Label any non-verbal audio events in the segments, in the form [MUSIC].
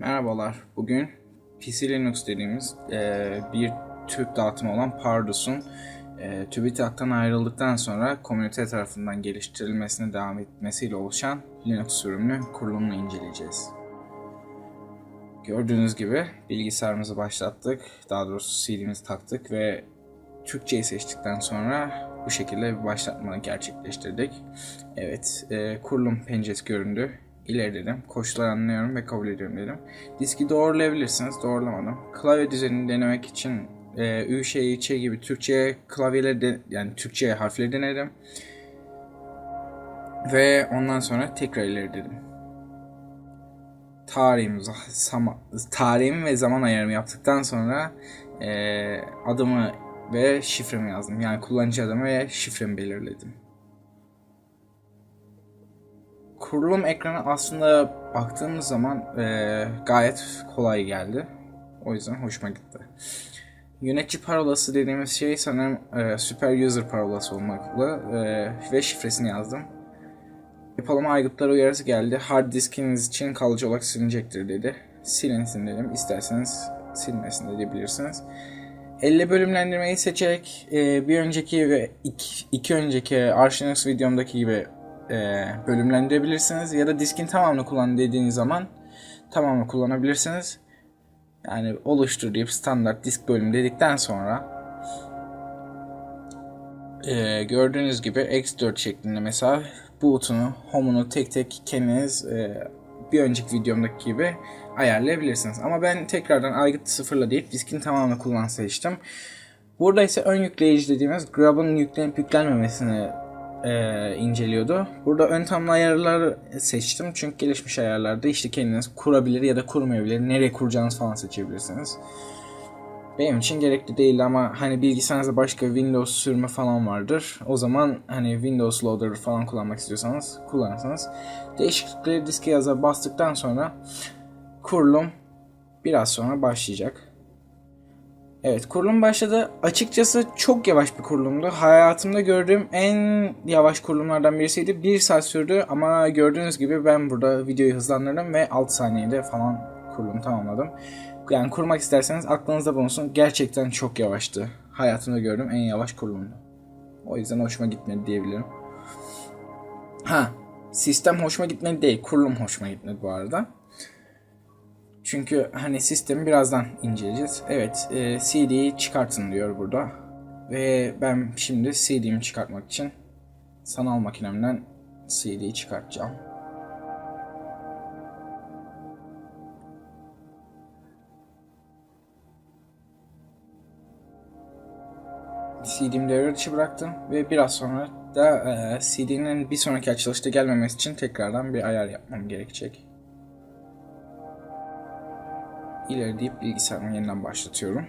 Merhabalar. Bugün PC Linux dediğimiz eee, bir Türk dağıtımı olan Pardus'un eee TÜBİTAK'tan ayrıldıktan sonra komünite tarafından geliştirilmesine devam etmesiyle oluşan Linux sürümlü kurulumunu inceleyeceğiz. Gördüğünüz gibi bilgisayarımızı başlattık. Daha doğrusu CD'mizi taktık ve Türkçeyi seçtikten sonra bu şekilde bir başlatma gerçekleştirdik. Evet, eee, kurulum penceresi göründü. İleri dedim. Koşulları anlıyorum ve kabul ediyorum dedim. Diski doğrulayabilirsiniz. Doğrulamadım. Klavye düzenini denemek için e, Ü, Ş, Ç gibi Türkçe klavyeleri de, yani Türkçe harfleri denedim. Ve ondan sonra tekrar ileri dedim. Tarihim, sama, tarihimi ve zaman ayarımı yaptıktan sonra e, adımı ve şifremi yazdım. Yani kullanıcı adımı ve şifremi belirledim. Kurulum ekranı aslında baktığımız zaman e, gayet kolay geldi. O yüzden hoşuma gitti. Yönetici parolası dediğimiz şey sanırım e, super user parolası olmakla e, ve şifresini yazdım. Yapalama aygıtları uyarısı geldi. Hard diskiniz için kalıcı olarak silinecektir dedi. Silinsin dedim. İsterseniz silmesin diyebilirsiniz. Elle bölümlendirmeyi seçerek e, bir önceki ve iki, iki önceki Arch videomdaki gibi e, bölümlendirebilirsiniz. Ya da diskin tamamını kullan dediğiniz zaman tamamını kullanabilirsiniz. Yani oluştur deyip standart disk bölüm dedikten sonra e, gördüğünüz gibi X4 şeklinde mesela boot'unu, home'unu tek tek kendiniz e, bir önceki videomdaki gibi ayarlayabilirsiniz. Ama ben tekrardan aygıt sıfırla deyip diskin tamamını kullan seçtim. Burada ise ön yükleyici dediğimiz grab'ın yüklenip yüklenmemesini e, inceliyordu. Burada ön tamla ayarları seçtim. Çünkü gelişmiş ayarlarda işte kendiniz kurabilir ya da kurmayabilir. Nereye kuracağınız falan seçebilirsiniz. Benim için gerekli değil ama hani bilgisayarınızda başka Windows sürümü falan vardır. O zaman hani Windows Loader falan kullanmak istiyorsanız kullanırsanız. Değişiklikleri diske yaza bastıktan sonra kurulum biraz sonra başlayacak. Evet kurulum başladı. Açıkçası çok yavaş bir kurulumdu. Hayatımda gördüğüm en yavaş kurulumlardan birisiydi. 1 saat sürdü ama gördüğünüz gibi ben burada videoyu hızlandırdım ve 6 saniyede falan kurulumu tamamladım. Yani kurmak isterseniz aklınızda bulunsun. Gerçekten çok yavaştı. Hayatımda gördüğüm en yavaş kurulumdu. O yüzden hoşuma gitmedi diyebilirim. Ha, sistem hoşuma gitmedi değil. Kurulum hoşuma gitmedi bu arada. Çünkü hani sistemi birazdan inceleyeceğiz. Evet, e, CD'yi çıkartın diyor burada. Ve ben şimdi CD'mi çıkartmak için sanal makinemden CD'yi çıkartacağım. CD'mi devre dışı bıraktım ve biraz sonra da e, CD'nin bir sonraki açılışta gelmemesi için tekrardan bir ayar yapmam gerekecek. İleri deyip bilgisayarımı yeniden başlatıyorum.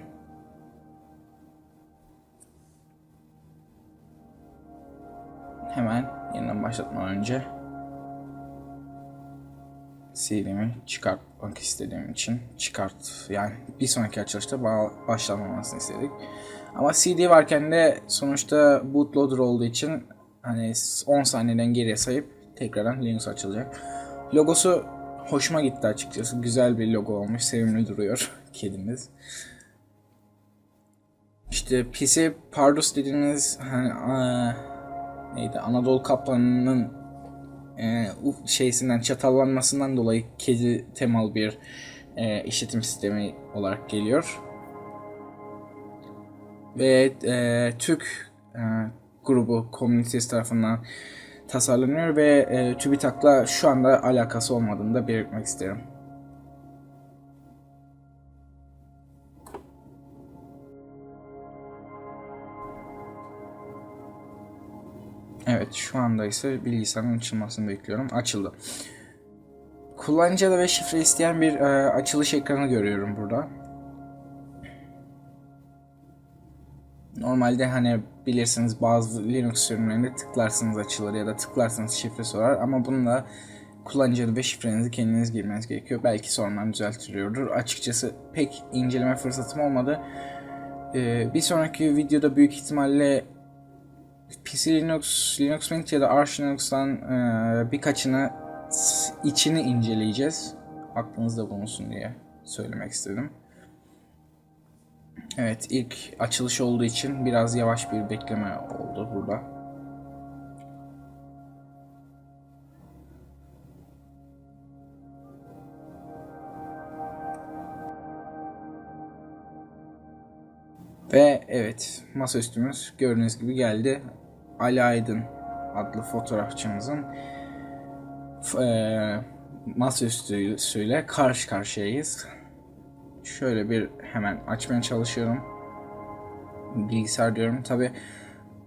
Hemen yeniden başlatmadan önce CD'mi çıkartmak istediğim için çıkart yani bir sonraki açılışta ba- başlamamasını istedik. Ama CD varken de sonuçta bootloader olduğu için hani 10 saniyeden geriye sayıp tekrardan Linux açılacak. Logosu hoşuma gitti açıkçası. Güzel bir logo olmuş. Sevimli duruyor [LAUGHS] kedimiz. İşte PC Pardus dediğiniz hani aa, neydi Anadolu Kaplanı'nın e, şeysinden çatallanmasından dolayı kedi temalı bir e, işletim sistemi olarak geliyor. Ve e, Türk e, grubu komünitesi tarafından tasarlanıyor ve e, TÜBİTAK'la şu anda alakası olmadığını da belirtmek isterim. Evet şu anda ise bilgisayarın açılmasını bekliyorum. Açıldı. Kullanıcı adı ve şifre isteyen bir e, açılış ekranı görüyorum burada. Normalde hani bilirsiniz bazı Linux sürümlerinde tıklarsınız açılır ya da tıklarsanız şifre sorar ama bununla kullanıcı adı ve şifrenizi kendiniz girmeniz gerekiyor. Belki sonradan düzeltiliyordur. Açıkçası pek inceleme fırsatım olmadı. Ee, bir sonraki videoda büyük ihtimalle PC Linux, Linux Mint ya da Arch Linux'tan e, birkaçını içini inceleyeceğiz. Aklınızda bulunsun diye söylemek istedim. Evet ilk açılış olduğu için biraz yavaş bir bekleme oldu burada. Ve evet masaüstümüz gördüğünüz gibi geldi. Ali Aydın adlı fotoğrafçımızın eee masaüstüyle karşı karşıyayız. Şöyle bir hemen açmaya çalışıyorum. Bilgisayar diyorum. Tabi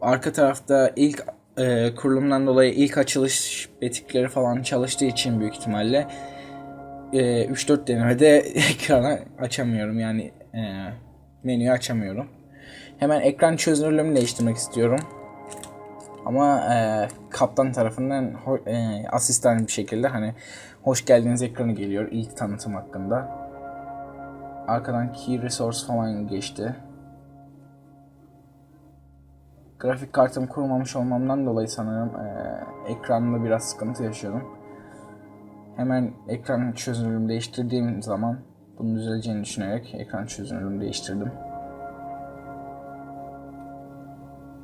arka tarafta ilk eee, kurulumdan dolayı ilk açılış betikleri falan çalıştığı için büyük ihtimalle eee, 3-4 denemede [LAUGHS] ekranı açamıyorum. Yani eee, menüyü açamıyorum. Hemen ekran çözünürlüğümü değiştirmek istiyorum. Ama e, kaptan tarafından e, asistan bir şekilde hani hoş geldiniz ekranı geliyor ilk tanıtım hakkında. Arkadan key resource falan geçti. Grafik kartım kurmamış olmamdan dolayı sanırım e, ekranda biraz sıkıntı yaşıyorum. Hemen ekran çözünürlüğümü değiştirdiğim zaman bunun düzeleceğini düşünerek ekran çözünürlüğümü değiştirdim.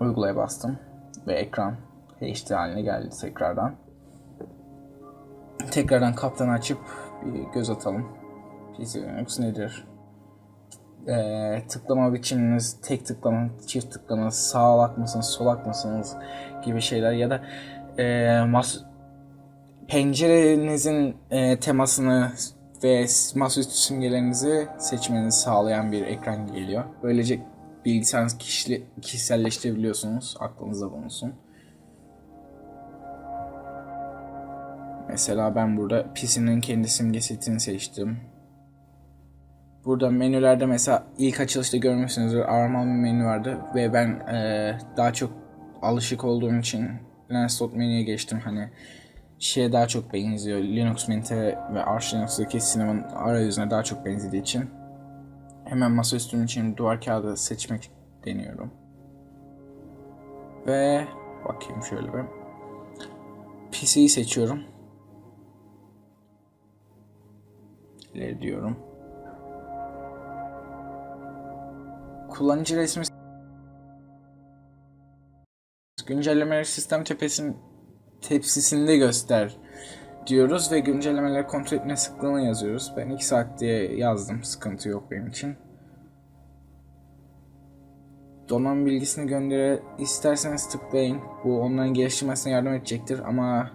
Uygulaya bastım ve ekran HD haline geldi tekrardan. Tekrardan kaptanı açıp bir göz atalım. PC Linux nedir? Ee, tıklama biçiminiz tek tıklama, çift tıklama, sağlak mısınız, solak mısınız gibi şeyler ya da e, mas pencerenizin e, temasını ve masaüstü simgelerinizi seçmenizi sağlayan bir ekran geliyor. Böylece bilgisayarınızı kişili, kişiselleştirebiliyorsunuz. Aklınızda bulunsun. Mesela ben burada PC'nin kendi simge setini seçtim. Burada menülerde mesela ilk açılışta görmüşsünüzdür aramalı bir menü vardı ve ben eee, daha çok alışık olduğum için Lancelot menüye geçtim. Hani şeye daha çok benziyor. Linux Mint ve Arch Linux'daki Cinnamon arayüzüne daha çok benzediği için hemen masaüstüm için duvar kağıdı seçmek deniyorum. Ve bakayım şöyle bir. PC'yi seçiyorum. İleri diyorum. Kullanıcı resmi güncellemeleri sistem tepesin tepsisinde göster diyoruz ve güncellemeleri kontrol etme sıklığını yazıyoruz. Ben 2 saat diye yazdım. Sıkıntı yok benim için. Donanım bilgisini göndere isterseniz tıklayın. Bu onların geliştirmesine yardım edecektir ama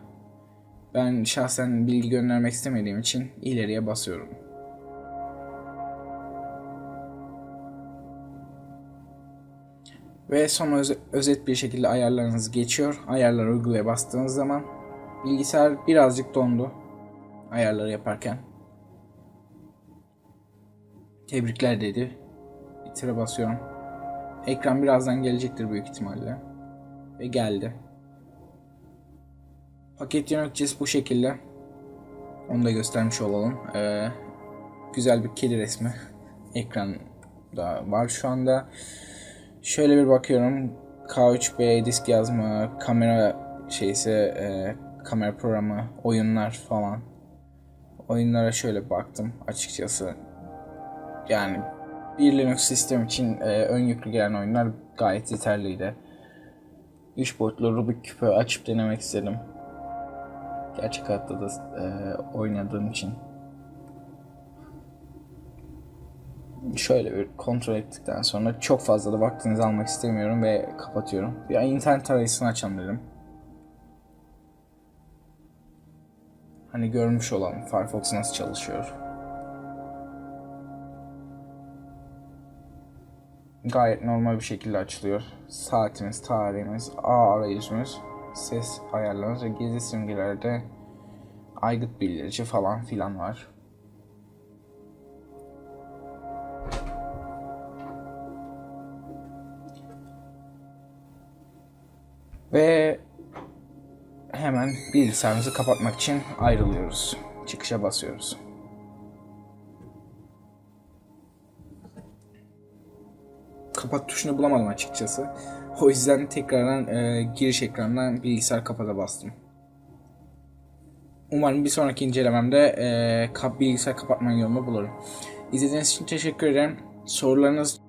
ben şahsen bilgi göndermek istemediğim için ileriye basıyorum. Ve sonra öz- özet bir şekilde ayarlarınız geçiyor. Ayarlar uygulaya bastığınız zaman bilgisayar birazcık dondu ayarları yaparken. Tebrikler dedi. Bitire basıyorum. Ekran birazdan gelecektir büyük ihtimalle. Ve geldi. Paket yöneticisi bu şekilde. Onu da göstermiş olalım. Ee, güzel bir kedi resmi [LAUGHS] ekranda var şu anda. Şöyle bir bakıyorum. K3B disk yazma, kamera şeyse e, kamera programı, oyunlar falan. Oyunlara şöyle baktım açıkçası. Yani bir Linux sistem için e, ön yüklü gelen oyunlar gayet yeterliydi. 3 boyutlu Rubik küpü açıp denemek istedim. Gerçek hayatta da e, oynadığım için. Şöyle bir kontrol ettikten sonra çok fazla da vaktinizi almak istemiyorum ve kapatıyorum. Bir internet arayüzünü açalım dedim. Hani görmüş olalım Firefox nasıl çalışıyor. Gayet normal bir şekilde açılıyor. Saatimiz, tarihimiz, ağ arayüzümüz, ses ayarlarımız ve gizli simgelerde aygıt bildirici falan filan var. Ve hemen bilgisayarımızı kapatmak için ayrılıyoruz. Çıkışa basıyoruz. Kapat tuşunu bulamadım açıkçası. O yüzden tekrardan e, giriş ekranından bilgisayar kapata bastım. umarım bir sonraki incelememde e, bilgisayar kapatma yolunu bulurum. İzlediğiniz için teşekkür ederim. Sorularınız